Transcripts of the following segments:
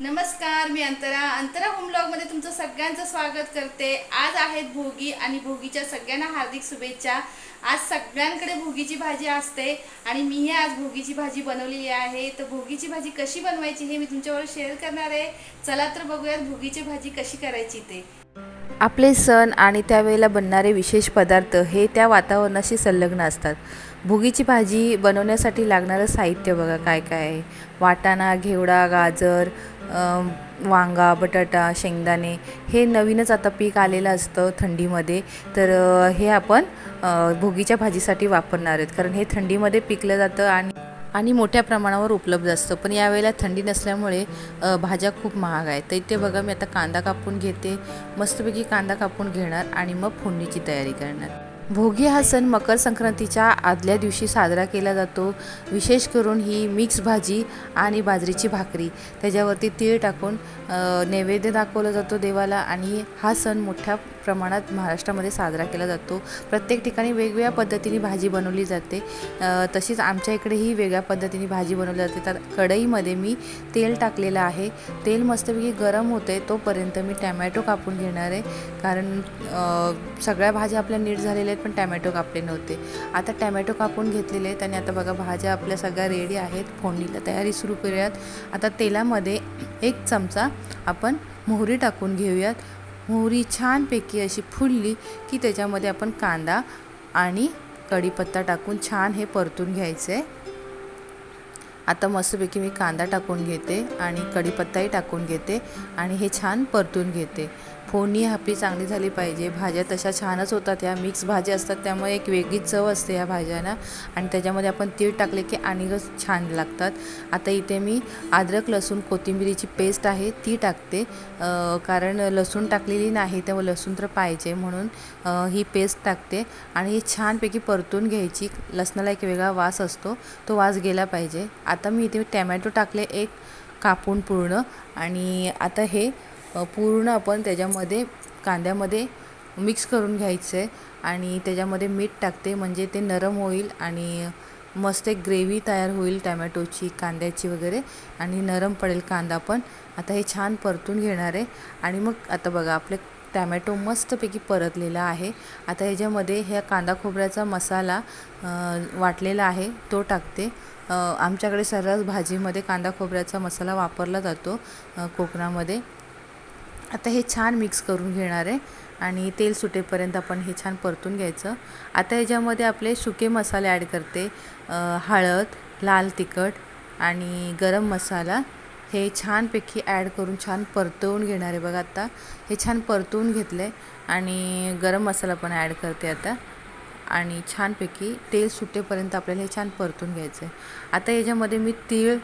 नमस्कार मी अंतरा. अंतरा होममध्ये तुमचं सगळ्यांचं स्वागत करते. आज आहेत भोगी आणि भोगीच्या सगळ्यांना हार्दिक शुभेच्छा. आज सगळ्यांकडे भोगीची भाजी असते आणि मीही आज भोगीची भाजी बनवलेली आहे. तर भोगीची भाजी कशी बनवायची हे मी तुमच्यावर शेअर करणार आहे. चला तर बघूयात भोगीची भाजी कशी करायची ते. आपले सण आणि त्यावेळेला बनणारे विशेष पदार्थ हे त्या वातावरणाशी संलग्न असतात. भुगीची भाजी बनवण्यासाठी लागणारं साहित्य बघा काय काय आहे. वाटाणा घेवडा गाजर वांगा बटाटा शेंगदाणे हे नवीनच आता पीक आलेलं असतं थंडीमध्ये. तर हे आपण भोगीच्या भाजीसाठी वापरणार आहेत. कारण हे थंडीमध्ये पिकलं जातं आणि आणि मोठ्या प्रमाणावर उपलब्ध असतं. पण यावेळेला थंडी नसल्यामुळे भाज्या खूप महाग आहेत. तर इथे बघा मी आता कांदा कापून घेते. मस्तपैकी कांदा कापून घेणार आणि मग फोडणीची तयारी करणार. भोगी हा सण मकर संक्रांतीच्या आदल्या दिवशी साजरा केला जातो. विशेष करून ही मिक्स भाजी आणि बाजरीची भाकरी. त्याच्यावरती तीळ टाकून नैवेद्य दाखवला जातो देवाला आणि हा सण मोठ्या प्रमाणात महाराष्ट्रामध्ये साजरा केला जातो. प्रत्येक ठिकाणी वेगवेगळ्या पद्धतीने भाजी बनवली जाते. तशीच आमच्या इकडेही वेगळ्या पद्धतीने भाजी बनवली जाते. तर कढईमध्ये मी तेल टाकलेलं आहे. तेल मस्तपैकी गरम होते तोपर्यंत मी टॅमॅटो कापून घेणार आहे. कारण सगळ्या भाज्या आपल्या नीट झालेल्या आहेत पण टॅमॅटो कापले नव्हते. आता टॅमॅटो कापून घेतलेले आहेत आणि आता बघा भाज्या आपल्या सगळ्या रेडी आहेत. फोडणीला तयारी सुरू करूयात. आता तेलामध्ये एक चमचा आपण मोहरी टाकून घेऊयात. मोहरी छानपैकी अशी फुलली की त्याच्यामध्ये आपण कांदा आणि कढीपत्ता टाकून छान हे परतून घ्यायचं. आहे आता मस्तपैकी मी कांदा टाकून घेते आणि कढीपत्ताही टाकून घेते आणि हे छान परतून घेते. फोडणी आपली चांगली झाली पाहिजे. भाज्या तशा छानच होतात. ह्या मिक्स भाज्या असतात त्यामुळे एक वेगळी चव असते ह्या भाज्यांना. आणि त्याच्यामध्ये आपण तीळ टाकले की आणखीच छान लागतात. आता इथे मी अद्रक लसूण कोथिंबिरीची पेस्ट आहे ती टाकते. कारण लसूण टाकलेली नाही त्यामुळे लसूण तर पाहिजे म्हणून ही पेस्ट टाकते. आणि ही छानपैकी परतून घ्यायची. लसणाला एक वेगळा वास असतो. तो वास गेला पाहिजे. आता मी इथे टॅमॅटो टाकले एक कापून पूर्ण आणि आता हे पूर्ण आपण त्याच्यामध्ये कांद्यामध्ये मिक्स करून घ्यायचं आहे आणि त्याच्यामध्ये मीठ टाकते म्हणजे ते नरम होईल आणि मस्त एक ग्रेव्ही तयार होईल टॅमॅटोची कांद्याची वगैरे आणि नरम पडेल कांदा पण. आता हे छान परतून घेणार आहे. आणि मग आता बघा आपले टॅमॅटो मस्तपैकी परतलेला आहे. आता ह्याच्यामध्ये ह्या कांदा खोबऱ्याचा मसाला वाटलेला आहे तो टाकते. आमच्याकडे सर्रास भाजीमध्ये कांदा खोबऱ्याचा मसाला वापरला जातो कोकणामध्ये. आता हे छान मिक्स करून घेणार आहे आणि तेल सुटेपर्यंत आपण हे छान परतून घ्यायचं. आता ह्याच्यामध्ये आपले सुके मसाले ॲड करते. हळद लाल तिखट आणि गरम मसाला. हे छानपैकी ॲड करून छान परतवून घेणार आहे बघा आता. हे छान परतवून घेतलं आहे आणि गरम मसाला पण ॲड करते आता. आणि छानपैकी तेल सुटेपर्यंत आपल्याला हे छान परतून घ्यायचं आहे आता याच्यामध्ये मी तीळ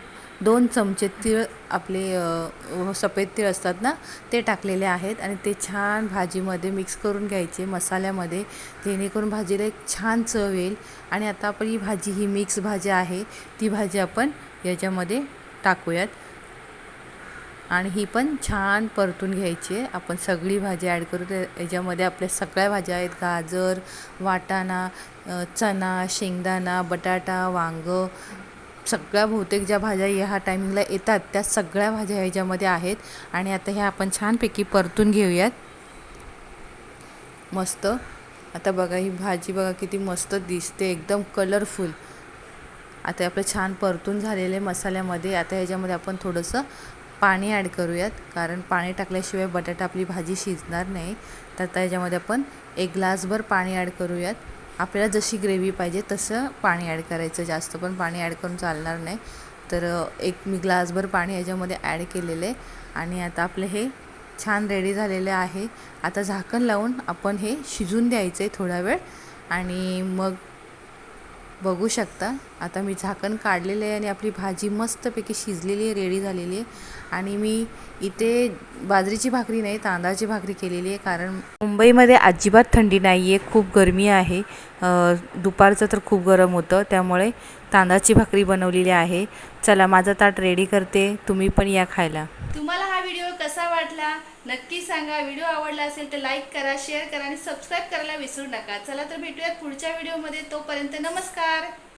दोन चमचे तीळ आपले हो, सफेद तीळ असतात ना ते टाकलेले आहेत आणि ते छान भाजीमध्ये मिक्स करून घ्यायचे मसाल्यामध्ये. जेणेकरून भाजीला एक छान चव येईल. आणि आता आपण ही भाजी ही मिक्स भाजी आहे ती भाजी आपण याच्यामध्ये टाकूयात. आणि ही पण छान परतून घ्यायची आहे. आपण सगळी भाजी ॲड करू त्या याच्यामध्ये आपल्या सगळ्या भाज्या आहेत. गाजर वाटाणा चणा शेंगदाणा बटाटा वांगं सगळ्या बहुतेक ज्या भाज्या ह्या टायमिंगला येतात त्या सगळ्या भाज्या ह्याच्यामध्ये आहेत. आणि आता ह्या आपण छानपैकी परतून घेऊयात. मस्त. आता बघा ही भाजी बघा किती मस्त दिसते. एकदम कलरफुल आता आपलं छान परतून झालेले मसाल्यामध्ये आता ह्याच्यामध्ये आपण थोडंसं पाणी ॲड करूयात. कारण पाणी टाकल्याशिवाय बटाटा आपली भाजी शिजणार नाही. तर आता आपण एक ग्लासभर पाणी ॲड करूयात. आपल्याला जशी ग्रेव्ही पाहिजे तसं पाणी ॲड करायचं. जास्त पण पाणी ॲड करून चालणार नाही. तर एक मी ग्लासभर पाणी याच्यामध्ये ॲड केलेलं आहे. आणि आता आपलं हे छान रेडी झालेलं आहे. आता झाकण लावून आपण हे शिजून द्यायचं आहे थोडा वेळ. आणि मग बघू शकता आता मी झाकण काढलेलं आहे आणि आपली भाजी मस्तपैकी शिजलेली आहे रेडी झालेली आहे. आणि मी इथे बाजरीची भाकरी नाही तांदळाची भाकरी केलेली आहे कारण मुंबईमध्ये अजिबात थंडी नाही आहे खूप गरमी आहे. दुपारचं तर खूप गरम होतं त्यामुळे तांदळाची भाकरी बनवलेली आहे. चला माझं ताट रेडी करते तुम्ही पण या खायला. तुम्हाला हा व्हिडिओ कसा वाटला? नक्की सांगा. व्हिडिओ आवडला असेल तर लाईक करा शेअर करा आणि सबस्क्राईब करायला विसरू नका. चला तर भेटूयात पुढच्या व्हिडिओमध्ये. तोपर्यंत नमस्कार.